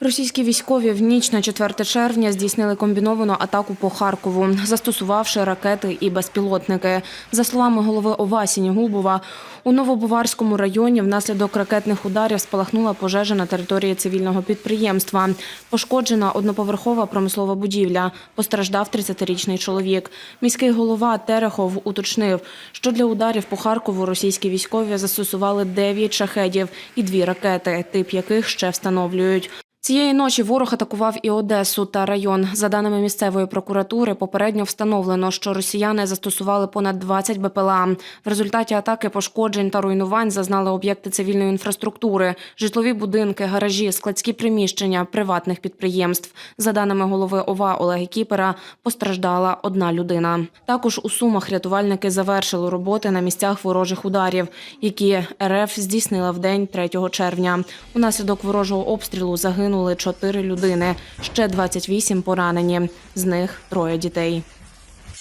Російські військові в ніч на 4 червня здійснили комбіновану атаку по Харкову, застосувавши ракети і безпілотники. За словами голови ОВА Сінігубова, у Новобуварському районі внаслідок ракетних ударів спалахнула пожежа на території цивільного підприємства. Пошкоджена одноповерхова промислова будівля. Постраждав 30-річний чоловік. Міський голова Терехов уточнив, що для ударів по Харкову російські військові застосували 9 шахедів і дві ракети, тип яких ще встановлюють. Цієї ночі ворог атакував і Одесу та район. За даними місцевої прокуратури, попередньо встановлено, що росіяни застосували понад 20 БПЛА. В результаті атаки пошкоджень та руйнувань зазнали об'єкти цивільної інфраструктури, житлові будинки, гаражі, складські приміщення приватних підприємств. За даними голови ОВА Олеги Кіпера, постраждала одна людина. Також у Сумах рятувальники завершили роботи на місцях ворожих ударів, які РФ здійснила в день 3 червня. Унаслідок ворожого обстрілу загинули чотири людини, ще 28 поранені. З них троє дітей.